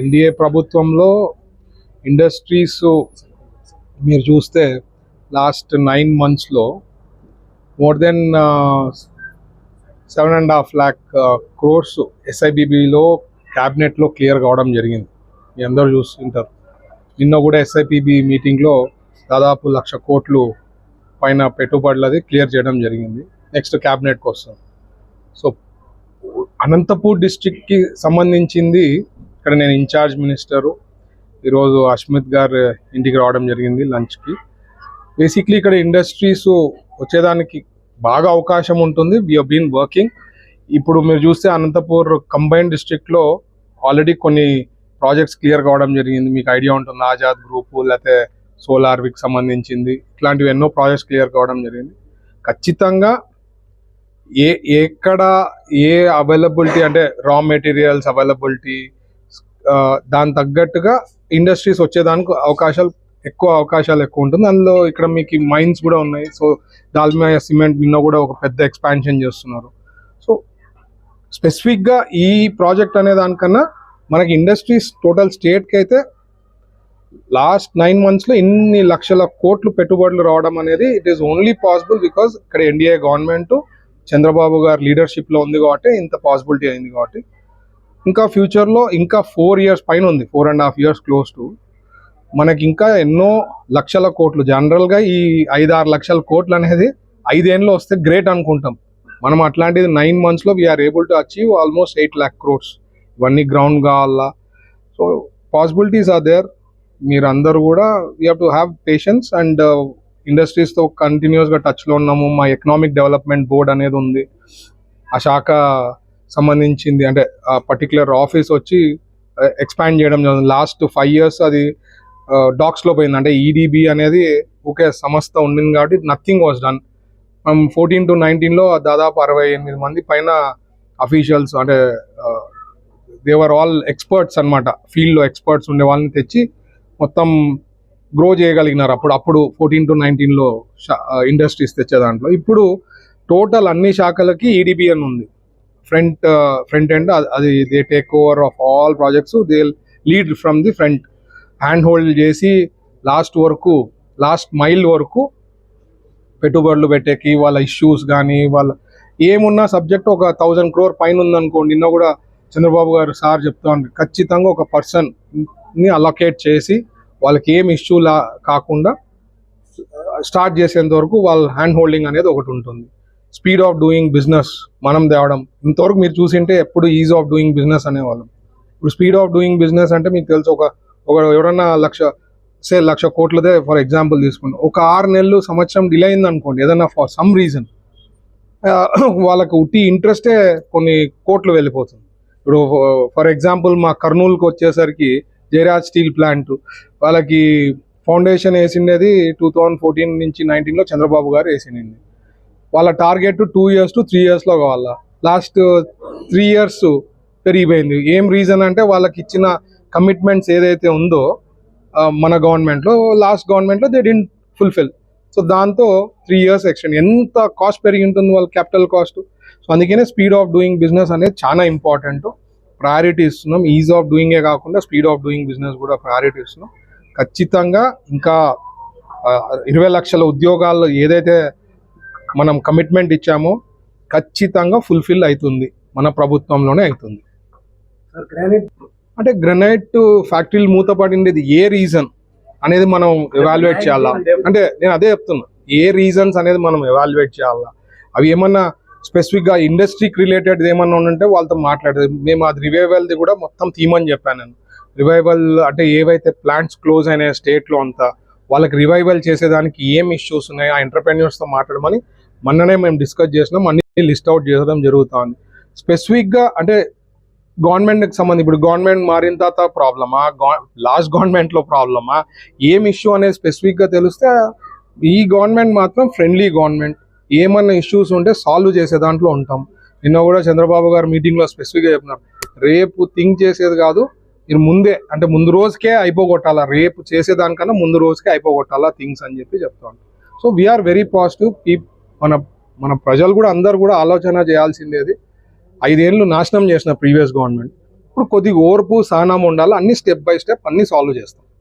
NDA ప్రభుత్వంలో industries మీరు చూస్తే లాస్ట్ నైన్ మంత్స్లో more than seven and half lakh crores ఎస్ఐబిబిలో క్యాబినెట్లో క్లియర్ కావడం జరిగింది. మీ అందరూ చూస్తుంటారు. నిన్న కూడా ఎస్ఐపిబి మీటింగ్లో దాదాపు లక్ష కోట్లు పైన పెట్టుబడులది క్లియర్ చేయడం జరిగింది. నెక్స్ట్ క్యాబినెట్కి కోసం. సో అనంతపూర్ డిస్టిక్కి సంబంధించింది ఇక్కడ నేను ఇన్ఛార్జ్ మినిస్టరు ఈరోజు అష్మిత్ గారు ఇంటికి రావడం జరిగింది లంచ్కి బేసిక్లీ ఇక్కడ ఇండస్ట్రీస్ వచ్చేదానికి బాగా అవకాశం ఉంటుంది. వి బీన్ వర్కింగ్ ఇప్పుడు మీరు చూస్తే అనంతపూర్ కంబైన్ డిస్ట్రిక్ట్లో ఆల్రెడీ కొన్ని ప్రాజెక్ట్స్ క్లియర్ కావడం జరిగింది. మీకు ఐడియా ఉంటుంది? ఆజాద్ గ్రూపు లేకపోతే సోలార్విక్ సంబంధించింది. ఇట్లాంటివి ఎన్నో ప్రాజెక్ట్స్ క్లియర్ కావడం జరిగింది. ఖచ్చితంగా ఏ ఎక్కడ ఏ అవైలబిలిటీ అంటే రా మెటీరియల్స్ అవైలబిలిటీ దాని తగ్గట్టుగా ఇండస్ట్రీస్ వచ్చేదానికి అవకాశాలు ఎక్కువ అవకాశాలు ఎక్కువ ఉంటుంది. అందులో ఇక్కడ మీకు మైన్స్ కూడా ఉన్నాయి. సో దాల్మియా సిమెంట్ నిన్న కూడా ఒక పెద్ద ఎక్స్పాన్షన్ చేస్తున్నారు. సో స్పెసిఫిక్గా ఈ ప్రాజెక్ట్ అనే దానికన్నా మనకి ఇండస్ట్రీస్ టోటల్ స్టేట్కి అయితే లాస్ట్ నైన్ మంత్స్లో ఇన్ని లక్షల కోట్లు పెట్టుబడులు రావడం అనేది it is only possible because ఇక్కడ ఎన్డీఏ గవర్నమెంట్ చంద్రబాబు గారు లీడర్షిప్లో ఉంది కాబట్టి ఇంత పాసిబిలిటీ అయింది కాబట్టి. ఇంకా ఫ్యూచర్లో ఇంకా ఫోర్ ఇయర్స్ పైన ఉంది. Four and half years close to మనకి ఇంకా ఎన్నో లక్షల కోట్లు జనరల్గా ఈ ఐదు ఆరు లక్షల కోట్లు అనేది ఐదేళ్ళు వస్తే గ్రేట్ అనుకుంటాం. మనం అట్లాంటిది నైన్ మంత్స్లో we're able to achieve almost eight lakh crores ఇవన్నీ గ్రౌండ్ కావాలా సో పాసిబిలిటీస్ ఆర్ దేర్ మీరు అందరూ కూడా we have to have patience and ఇండస్ట్రీస్తో కంటిన్యూస్గా టచ్లో ఉన్నాము. మా ఎకనామిక్ డెవలప్మెంట్ బోర్డ్ అనేది ఉంది. ఆ శాఖ సంబంధించింది. అంటే ఆ పర్టికులర్ ఆఫీస్ వచ్చి ఎక్స్పాండ్ చేయడం జరుగుతుంది లాస్ట్ ఫైవ్ ఇయర్స్ అది డాక్స్లో పోయింది. అంటే ఈడీబీ అనేది ఒకే సంస్థ ఉండింది కాబట్టి నథింగ్ వాజ్ డన్ మనం ఫోర్టీన్ టు నైన్టీన్లో దాదాపు అరవై ఎనిమిది మంది పైన అఫీషియల్స్ అంటే దేవర్ ఆల్ ఎక్స్పర్ట్స్ అనమాట ఫీల్డ్లో ఎక్స్పర్ట్స్ ఉండే వాళ్ళని తెచ్చి మొత్తం గ్రో చేయగలిగినారు. అప్పుడు అప్పుడు ఫోర్టీన్ టు నైన్టీన్లో ఇండస్ట్రీస్ తెచ్చే దాంట్లో ఇప్పుడు టోటల్ అన్ని శాఖలకి ఈడీబీ అని ఉంది. ఫ్రంట్ ఫ్రంట్ ఎండ్ అది they take over of all projects they lead from the front hand hold చేసి లాస్ట్ వరకు లాస్ట్ మైల్ వరకు పెట్టుబడులు పెట్టేకి వాళ్ళ ఇష్యూస్ కానీ వాళ్ళ ఏమున్నా సబ్జెక్ట్ ఒక థౌజండ్ క్రోర్ పైన ఉందనుకోండి నిన్న కూడా చంద్రబాబు గారు సార్ చెప్తా ఖచ్చితంగా ఒక పర్సన్ని అలొకేట్ చేసి వాళ్ళకి ఏం ఇష్యూ లా కాకుండా uh, స్టార్ట్ చేసేంత వరకు వాళ్ళ హ్యాండ్ హోల్డింగ్ అనేది ఒకటి ఉంటుంది. స్పీడ్ ఆఫ్ డూయింగ్ బిజినెస్ మనం తేవడం. ఇంతవరకు మీరు చూసింటే ఎప్పుడు ఈజ్ ఆఫ్ డూయింగ్ బిజినెస్ అనేవాళ్ళం. ఇప్పుడు స్పీడ్ ఆఫ్ డూయింగ్ బిజినెస్ అంటే మీకు తెలుసు ఒక ఒక ఎవరన్నా లక్ష సే లక్ష కోట్లదే ఫర్ ఎగ్జాంపుల్ తీసుకోండి ఒక ఆరు నెలలు సంవత్సరం డిలే అయింది అనుకోండి ఏదన్నా ఫర్ సమ్ రీజన్. వాళ్ళకు ఉట్టి ఇంట్రెస్టే కొన్ని కోట్లు వెళ్ళిపోతుంది. ఇప్పుడు ఫర్ ఎగ్జాంపుల్ మా కర్నూలుకి వచ్చేసరికి జయరాజ్ స్టీల్ ప్లాంట్ వాళ్ళకి ఫౌండేషన్ వేసిండేది టూ థౌజండ్ ఫోర్టీన్ నుంచి నైన్టీన్లో చంద్రబాబు గారు వేసింది వాళ్ళ target two years to three ఇయర్స్లో కావాల లాస్ట్ త్రీ ఇయర్స్ పెరిగిపోయింది. ఏం రీజన్ అంటే వాళ్ళకి ఇచ్చిన కమిట్మెంట్స్ ఏదైతే ఉందో మన గవర్నమెంట్లో లాస్ట్ గవర్నమెంట్లో దే డింట్ ఫుల్ఫిల్ సో దాంతో త్రీ ఇయర్స్ ఎక్స్టెండ్. ఎంత కాస్ట్ పెరిగి ఉంటుంది వాళ్ళ క్యాపిటల్ కాస్ట్? సో అందుకనే స్పీడ్ ఆఫ్ డూయింగ్ బిజినెస్ అనేది చాలా ఇంపార్టెంట్. ప్రయారిటీ ఇస్తున్నాం. ఈజ్ ఆఫ్ డూయింగే కాకుండా స్పీడ్ ఆఫ్ డూయింగ్ బిజినెస్ కూడా ప్రయారిటీ ఇస్తున్నాం. ఖచ్చితంగా ఇంకా ఇరవై లక్షల ఉద్యోగాలు ఏదైతే మనం కమిట్మెంట్ ఇచ్చామో ఖచ్చితంగా ఫుల్ఫిల్ అవుతుంది. మన ప్రభుత్వంలోనే అవుతుంది. అంటే గ్రనైట్ ఫ్యాక్టరీలు మూతపడిండేది ఏ రీజన్ అనేది మనం ఎవాల్యుయేట్ చేయాలా? అంటే నేను అదే చెప్తున్నా. ఏ రీజన్స్ అనేది మనం ఎవాల్యుయేట్ చేయాలా? అవి ఏమన్నా స్పెసిఫిక్గా ఇండస్ట్రీకి రిలేటెడ్ ఏమన్నా ఉంటే వాళ్ళతో మాట్లాడేది. మేము అది రివైవల్ది కూడా మొత్తం తీమని చెప్పాను నేను. రివైవల్ అంటే ఏవైతే ప్లాంట్స్ క్లోజ్ అయినాయి స్టేట్లో అంతా వాళ్ళకి రివైవల్ చేసేదానికి ఏం ఇష్యూస్ ఉన్నాయి? ఆ ఎంటర్ప్రెన్యూర్స్తో మాట్లాడమని మొన్ననే మేము డిస్కస్ చేసినాం అన్ని లిస్ట్ అవుట్ చేయడం జరుగుతుంది. స్పెసిఫిక్గా అంటే గవర్నమెంట్కి సంబంధించి ఇప్పుడు గవర్నమెంట్ మారిన తర్వాత ప్రాబ్లమా? లాస్ట్ గవర్నమెంట్లో ప్రాబ్లమా? ఏం ఇష్యూ అనేది స్పెసిఫిక్గా తెలిస్తే ఈ గవర్నమెంట్ మాత్రం ఫ్రెండ్లీ గవర్నమెంట్. ఏమన్నా ఇష్యూస్ ఉంటే సాల్వ్ చేసే దాంట్లో ఉంటాం. నిన్న కూడా చంద్రబాబు గారు మీటింగ్లో స్పెసిఫిక్గా చెప్పినారు. రేపు థింక్ చేసేది కాదు మీరు ముందే అంటే ముందు రోజుకే అయిపోగొట్టాలా? రేపు చేసేదానికన్నా ముందు రోజుకే అయిపోగొట్టాలా థింగ్స్ అని చెప్పి చెప్తా ఉంటాం so we're very positive peep మన మన ప్రజలు కూడా అందరు కూడా ఆలోచన చేయాల్సిందేది ఐదేళ్ళు నాశనం చేసిన ప్రీవియస్ గవర్నమెంట్. ఇప్పుడు కొద్దిగా ఓర్పు సహనం ఉండాలి అన్ని స్టెప్ బై స్టెప్ అన్ని సాల్వ్ చేస్తాం.